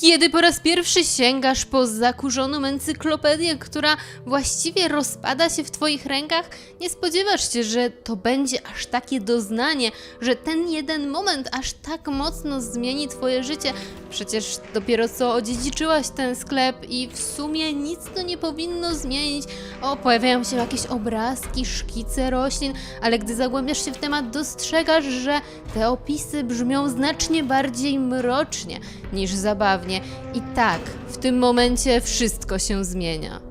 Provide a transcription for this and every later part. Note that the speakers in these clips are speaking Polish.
Kiedy po raz pierwszy sięgasz po zakurzoną encyklopedię, która właściwie rozpada się w Twoich rękach, nie spodziewasz się, że to będzie aż takie doznanie, że ten jeden moment aż tak mocno zmieni Twoje życie. Przecież dopiero co odziedziczyłaś ten sklep i w sumie nic to nie powinno zmienić. O, pojawiają się jakieś obrazki, szkice roślin, ale gdy zagłębiasz się w temat, dostrzegasz, że te opisy brzmią znacznie bardziej mrocznie niż zabawnie. I tak, w tym momencie wszystko się zmienia.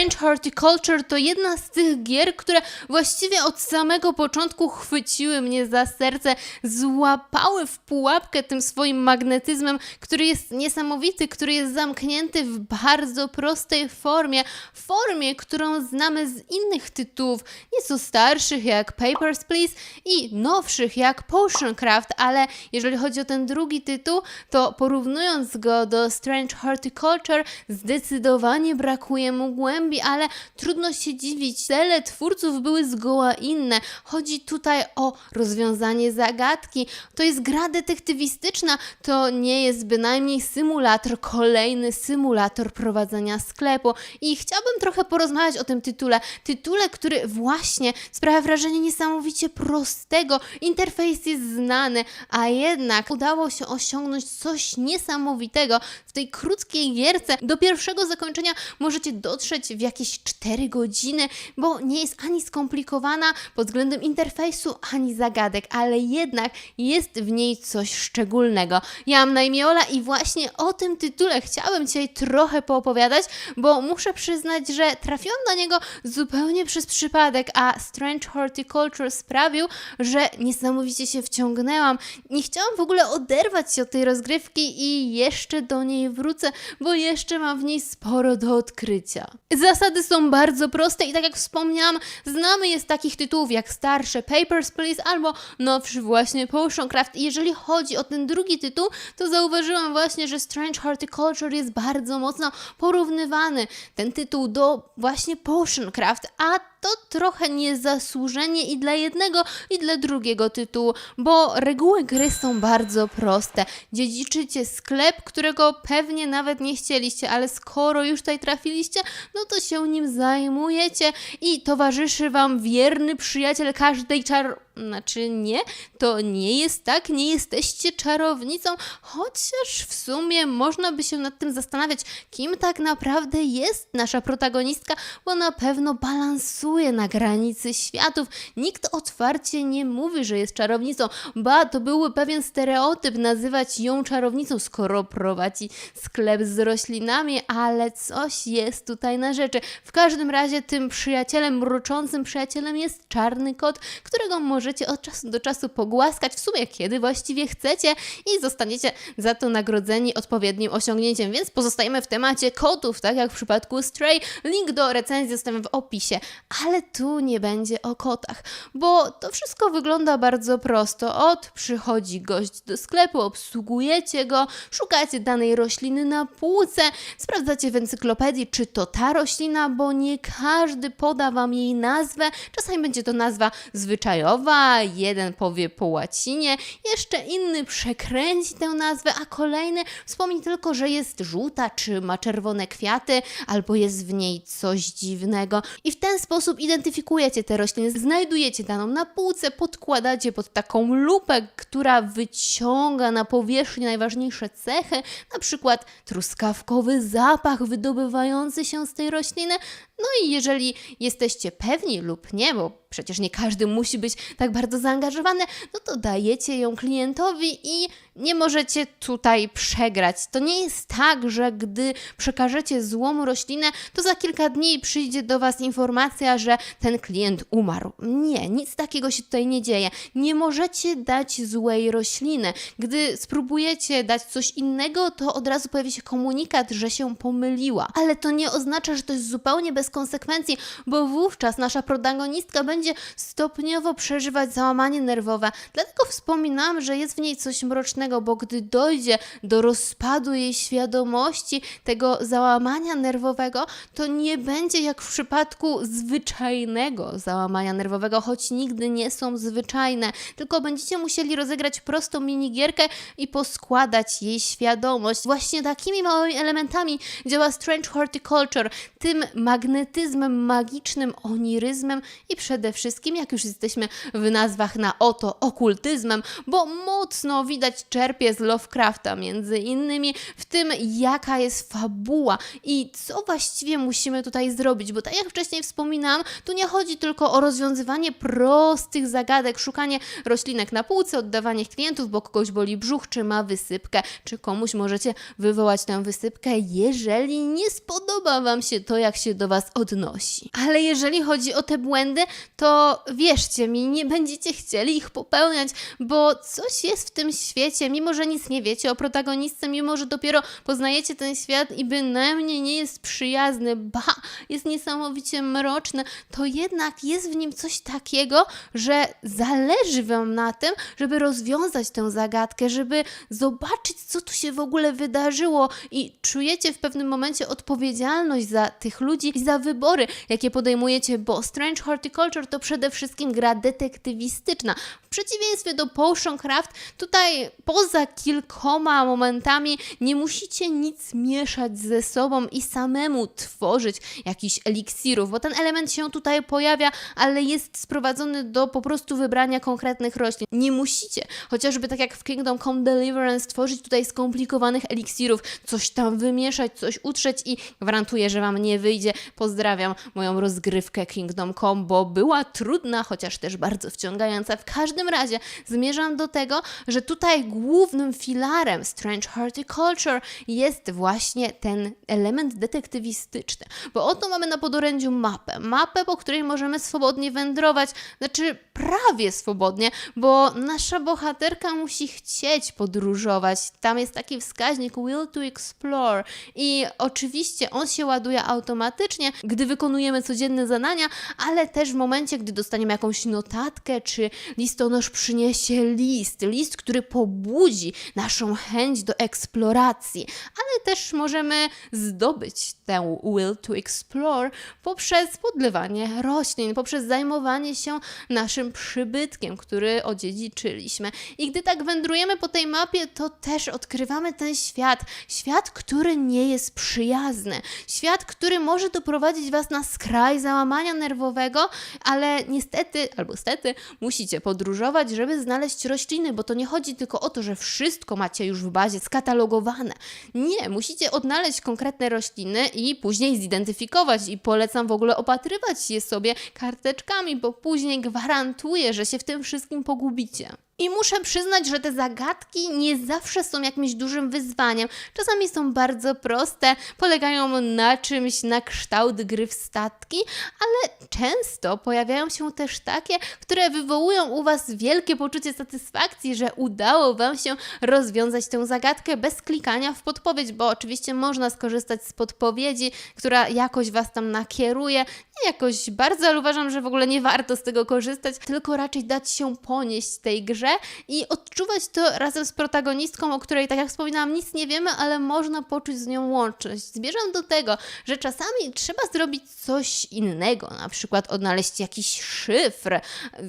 Strange Horticulture to jedna z tych gier, które właściwie od samego początku chwyciły mnie za serce, złapały w pułapkę tym swoim magnetyzmem, który jest niesamowity, który jest zamknięty w bardzo prostej formie, formie, którą znamy z innych tytułów, nieco starszych jak Papers, Please i nowszych jak Potioncraft, ale jeżeli chodzi o ten drugi tytuł, to porównując go do Strange Horticulture, zdecydowanie brakuje mu głębi, ale trudno się dziwić. Cele twórców były zgoła inne. Chodzi tutaj o rozwiązanie zagadki. To jest gra detektywistyczna, to nie jest bynajmniej symulator, kolejny symulator prowadzenia sklepu. I chciałabym trochę porozmawiać o tym tytule. Tytule, który właśnie sprawia wrażenie niesamowicie prostego. Interfejs jest znany, a jednak udało się osiągnąć coś niesamowitego w tej krótkiej gierce. Do pierwszego zakończenia możecie dotrzeć w jakieś 4 godziny, bo nie jest ani skomplikowana pod względem interfejsu, ani zagadek, ale jednak jest w niej coś szczególnego. Ja mam na imię Ola i właśnie o tym tytule chciałem dzisiaj trochę poopowiadać, bo muszę przyznać, że trafiłam na niego zupełnie przez przypadek, a Strange Horticulture sprawił, że niesamowicie się wciągnęłam. Nie chciałam w ogóle oderwać się od tej rozgrywki i jeszcze do niej wrócę, bo jeszcze mam w niej sporo do odkrycia. Zasady są bardzo proste i tak jak wspomniałam, znamy je z takich tytułów jak starsze Papers, Please albo nowszy właśnie Potioncraft. I jeżeli chodzi o ten drugi tytuł, to zauważyłam właśnie, że Strange Horticulture jest bardzo mocno porównywany, ten tytuł, do właśnie Potioncraft, a to trochę niezasłużenie i dla jednego, i dla drugiego tytułu, bo reguły gry są bardzo proste. Dziedziczycie sklep, którego pewnie nawet nie chcieliście, ale skoro już tutaj trafiliście, no to się nim zajmujecie i towarzyszy wam wierny przyjaciel każdej czar... Znaczy nie, to nie jest tak, nie jesteście czarownicą, chociaż w sumie można by się nad tym zastanawiać, kim tak naprawdę jest nasza protagonistka, bo na pewno balansuje na granicy światów. Nikt otwarcie nie mówi, że jest czarownicą, ba, to byłby pewien stereotyp nazywać ją czarownicą, skoro prowadzi sklep z roślinami, ale coś jest tutaj na rzeczy. W każdym razie tym przyjacielem, mruczącym przyjacielem jest czarny kot, którego możecie od czasu do czasu pogłaskać, w sumie kiedy właściwie chcecie i zostaniecie za to nagrodzeni odpowiednim osiągnięciem, więc pozostajemy w temacie kotów, tak jak w przypadku Stray. Link do recenzji zostawiam w opisie, ale tu nie będzie o kotach, bo to wszystko wygląda bardzo prosto. Od przychodzi gość do sklepu, obsługujecie go, szukacie danej rośliny na półce, sprawdzacie w encyklopedii, czy to ta roślina, bo nie każdy poda wam jej nazwę. Czasami będzie to nazwa zwyczajowa, jeden powie po łacinie, jeszcze inny przekręci tę nazwę, a kolejny wspomni tylko, że jest żółta, czy ma czerwone kwiaty, albo jest w niej coś dziwnego. I w ten sposób identyfikujecie te rośliny, znajdujecie daną na półce, podkładacie pod taką lupę, która wyciąga na powierzchnię najważniejsze cechy, na przykład truskawkowy zapach wydobywający się z tej rośliny. No i jeżeli jesteście pewni lub nie, bo przecież nie każdy musi być tak bardzo zaangażowany, no to dajecie ją klientowi i nie możecie tutaj przegrać. To nie jest tak, że gdy przekażecie złą roślinę, to za kilka dni przyjdzie do Was informacja, że ten klient umarł. Nie, nic takiego się tutaj nie dzieje. Nie możecie dać złej rośliny. Gdy spróbujecie dać coś innego, to od razu pojawi się komunikat, że się pomyliła. Ale to nie oznacza, że to jest zupełnie bez konsekwencji, bo wówczas nasza protagonistka będzie stopniowo przeżywać załamanie nerwowe. Dlatego wspominam, że jest w niej coś mrocznego, bo gdy dojdzie do rozpadu jej świadomości, tego załamania nerwowego, to nie będzie jak w przypadku zwyczajnego załamania nerwowego, choć nigdy nie są zwyczajne, tylko będziecie musieli rozegrać prostą minigierkę i poskładać jej świadomość. Właśnie takimi małymi elementami działa Strange Horticulture, tym magnetyzmem, magicznym oniryzmem i przede wszystkim, jak już jesteśmy w nazwach na oto, okultyzmem, bo mocno widać czerpie z Lovecrafta, między innymi w tym, jaka jest fabuła i co właściwie musimy tutaj zrobić, bo tak jak wcześniej wspominałam, tu nie chodzi tylko o rozwiązywanie prostych zagadek, szukanie roślinek na półce, oddawanie klientów, bo kogoś boli brzuch, czy ma wysypkę, czy komuś możecie wywołać tę wysypkę, jeżeli nie spodoba Wam się to, jak się do Was odnosi. Ale jeżeli chodzi o te błędy, to wierzcie mi, nie będziecie chcieli ich popełniać, bo coś jest w tym świecie, mimo że nic nie wiecie o protagonistce, mimo że dopiero poznajecie ten świat i bynajmniej nie jest przyjazny, ba, jest niesamowicie mroczny, to jednak jest w nim coś takiego, że zależy Wam na tym, żeby rozwiązać tę zagadkę, żeby zobaczyć, co tu się w ogóle wydarzyło i czujecie w pewnym momencie odpowiedzialność za tych ludzi i za wybory, jakie podejmujecie, bo Strange Horticulture to przede wszystkim gra detektywistyczna. W przeciwieństwie do Potioncraft, tutaj poza kilkoma momentami nie musicie nic mieszać ze sobą i samemu tworzyć jakichś eliksirów, bo ten element się tutaj pojawia, ale jest sprowadzony do po prostu wybrania konkretnych roślin. Nie musicie, chociażby tak jak w Kingdom Come Deliverance, tworzyć tutaj skomplikowanych eliksirów, coś tam wymieszać, coś utrzeć i gwarantuję, że Wam nie wyjdzie. Pozdrawiam moją rozgrywkę Kingdom Come, bo była trudna, chociaż też bardzo wciągająca. W każdym razie zmierzam do tego, że tutaj głównym filarem Strange Horticulture jest właśnie ten element detektywistyczny, bo oto mamy na podorędziu mapę. Mapę, po której możemy swobodnie wędrować, znaczy prawie swobodnie, bo nasza bohaterka musi chcieć podróżować. Tam jest taki wskaźnik will to explore i oczywiście on się ładuje automatycznie, gdy wykonujemy codzienne zadania, ale też w momencie, gdy dostaniemy jakąś notatkę, czy listonosz przyniesie list, list, który pobudzi naszą chęć do eksploracji, ale też możemy zdobyć tę will to explore poprzez podlewanie roślin, poprzez zajmowanie się naszym przybytkiem, który odziedziczyliśmy. I gdy tak wędrujemy po tej mapie, to też odkrywamy ten świat. Świat, który nie jest przyjazny. Świat, który może doprowadzić Was na skraj załamania nerwowego, ale niestety, albo stety, musicie podróżować, żeby znaleźć rośliny, bo to nie chodzi tylko o to, że wszystko macie już w bazie skatalogowane. Nie, musicie odnaleźć konkretne rośliny i później zidentyfikować i polecam w ogóle opatrywać je sobie karteczkami, bo później gwarantuję, że się w tym wszystkim pogubicie. I muszę przyznać, że te zagadki nie zawsze są jakimś dużym wyzwaniem. Czasami są bardzo proste, polegają na czymś na kształt gry w statki, ale często pojawiają się też takie, które wywołują u Was wielkie poczucie satysfakcji, że udało Wam się rozwiązać tę zagadkę bez klikania w podpowiedź, bo oczywiście można skorzystać z podpowiedzi, która jakoś Was tam nakieruje. Nie jakoś bardzo, ale uważam, że w ogóle nie warto z tego korzystać, tylko raczej dać się ponieść tej grze i odczuwać to razem z protagonistką, o której, tak jak wspominałam, nic nie wiemy, ale można poczuć z nią łączność. Zmierzam do tego, że czasami trzeba zrobić coś innego, na przykład odnaleźć jakiś szyfr.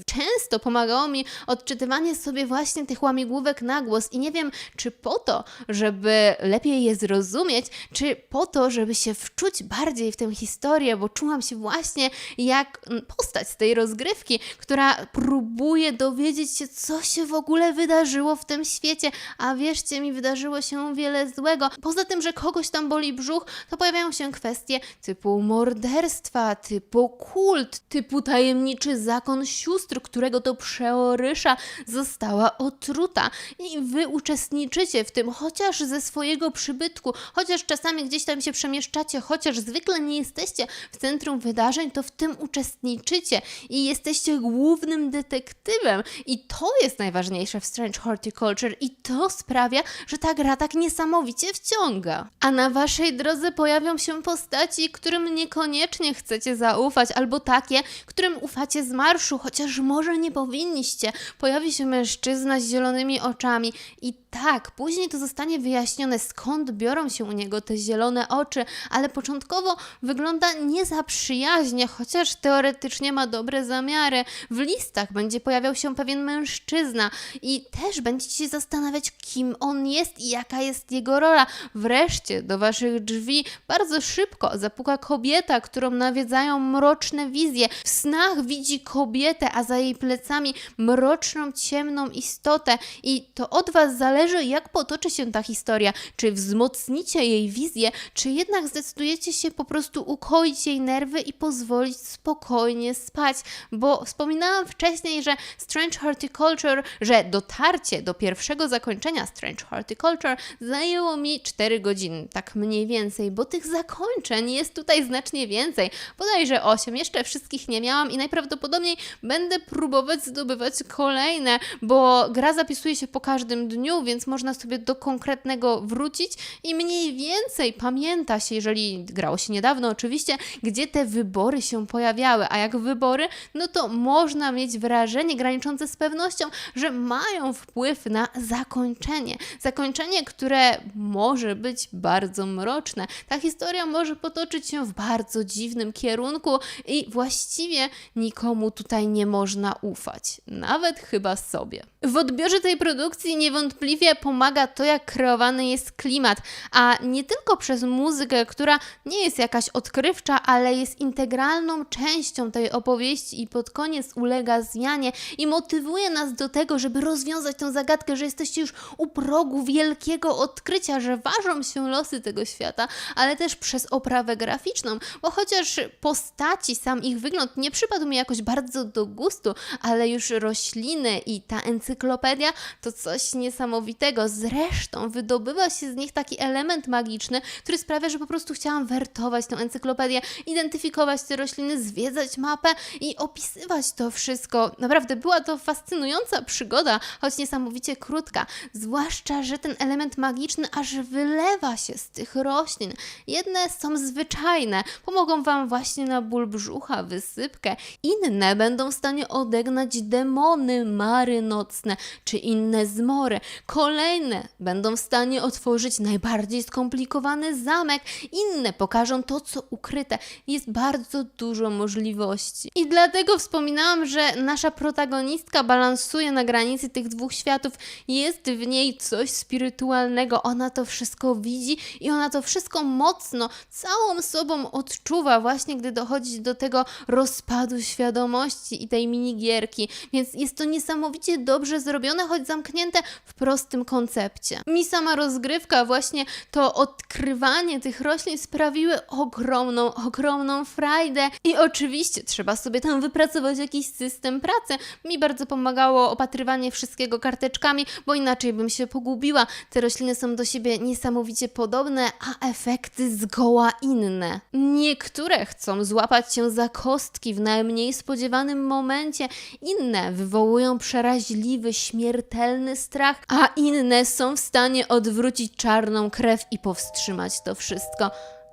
Często pomagało mi odczytywanie sobie właśnie tych łamigłówek na głos i nie wiem, czy po to, żeby lepiej je zrozumieć, czy po to, żeby się wczuć bardziej w tę historię, bo czułam się właśnie jak postać z tej rozgrywki, która próbuje dowiedzieć się, co się w ogóle wydarzyło w tym świecie, a wierzcie mi, wydarzyło się wiele złego. Poza tym, że kogoś tam boli brzuch, to pojawiają się kwestie typu morderstwa, typu kult, typu tajemniczy zakon sióstr, którego to przeorysza została otruta. I wy uczestniczycie w tym, chociaż ze swojego przybytku, chociaż czasami gdzieś tam się przemieszczacie, chociaż zwykle nie jesteście w centrum wydarzeń, to w tym uczestniczycie i jesteście głównym detektywem. I to jest najważniejsze w Strange Horticulture i to sprawia, że ta gra tak niesamowicie wciąga. A na waszej drodze pojawią się postaci, którym niekoniecznie chcecie zaufać, albo takie, którym ufacie z marszu, chociaż może nie powinniście. Pojawi się mężczyzna z zielonymi oczami i tak, później to zostanie wyjaśnione, skąd biorą się u niego te zielone oczy, ale początkowo wygląda nie za przyjaźnie, chociaż teoretycznie ma dobre zamiary. W listach będzie pojawiał się pewien mężczyzna i też będziecie się zastanawiać, kim on jest i jaka jest jego rola. Wreszcie do waszych drzwi bardzo szybko zapuka kobieta, którą nawiedzają mroczne wizje. W snach widzi kobietę, a za jej plecami mroczną, ciemną istotę i to od was zależy, jak potoczy się ta historia. Czy wzmocnicie jej wizję, czy jednak zdecydujecie się po prostu ukoić jej nerwy i pozwolić spokojnie spać, bo wspominałam wcześniej, że Strange Horticulture, że dotarcie do pierwszego zakończenia Strange Horticulture zajęło mi 4 godziny, tak mniej więcej, bo tych zakończeń jest tutaj znacznie więcej, bodajże 8, jeszcze wszystkich nie miałam i najprawdopodobniej będę próbować zdobywać kolejne, bo gra zapisuje się po każdym dniu, więc można sobie do konkretnego wrócić i mniej więcej pamięta się, jeżeli grało się niedawno oczywiście, gdzie te wybory się pojawiały, a jak wybory, no to można mieć wrażenie graniczące z pewnością, że mają wpływ na zakończenie. Zakończenie, które może być bardzo mroczne. Ta historia może potoczyć się w bardzo dziwnym kierunku i właściwie nikomu tutaj nie można ufać, nawet chyba sobie. W odbiorze tej produkcji niewątpliwie pomaga to, jak kreowany jest klimat, a nie tylko przez muzykę, która nie jest jakaś odkrywcza, ale jest integralną częścią tej opowieści i pod koniec ulega zmianie i motywuje nas do tego, żeby rozwiązać tę zagadkę, że jesteście już u progu wielkiego odkrycia, że ważą się losy tego świata, ale też przez oprawę graficzną, bo chociaż postaci, sam ich wygląd nie przypadł mi jakoś bardzo do gustu, ale już rośliny i ta encyklopedia to coś niesamowitego. Zresztą wydobywa się z nich taki element magiczny, który sprawia, że po prostu chciałam wertować tę encyklopedię, identyfikować te rośliny, zwiedzać mapę i opisywać to wszystko. Naprawdę była to fascynująca przygoda, choć niesamowicie krótka. Zwłaszcza, że ten element magiczny aż wylewa się z tych roślin. Jedne są zwyczajne, pomogą Wam właśnie na ból brzucha, wysypkę. Inne będą w stanie odegnać demony, mary nocne czy inne zmory. Kolejne będą w stanie otworzyć najbardziej skomplikowany zamek. Inne pokażą to, co ukryte. Jest bardzo dużo możliwości. I dlatego wspominałam, że nasza protagonistka balansuje na granicy tych dwóch światów. Jest w niej coś spirytualnego. Ona to wszystko widzi i ona to wszystko mocno, całą sobą odczuwa, właśnie gdy dochodzi do tego rozpadu świadomości i tej minigierki. Więc jest to niesamowicie dobrze zrobione, choć zamknięte w prostym koncepcie. Mi sama rozgrywka, właśnie to odkrywanie tych roślin sprawiły ogromną, ogromną frajdę i oczywiście trzeba sobie tam wypracować jakiś system pracy. Mi bardzo pomagało opatrywanie wszystkiego karteczkami, bo inaczej bym się pogubiła. Te rośliny są do siebie niesamowicie podobne, a efekty zgoła inne. Niektóre chcą złapać się za kostki w najmniej spodziewanym momencie, inne wywołują przeraźliwy, śmiertelny strach, a inne są w stanie odwrócić czarną krew i powstrzymać to wszystko.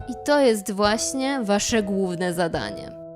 I to jest właśnie wasze główne zadanie.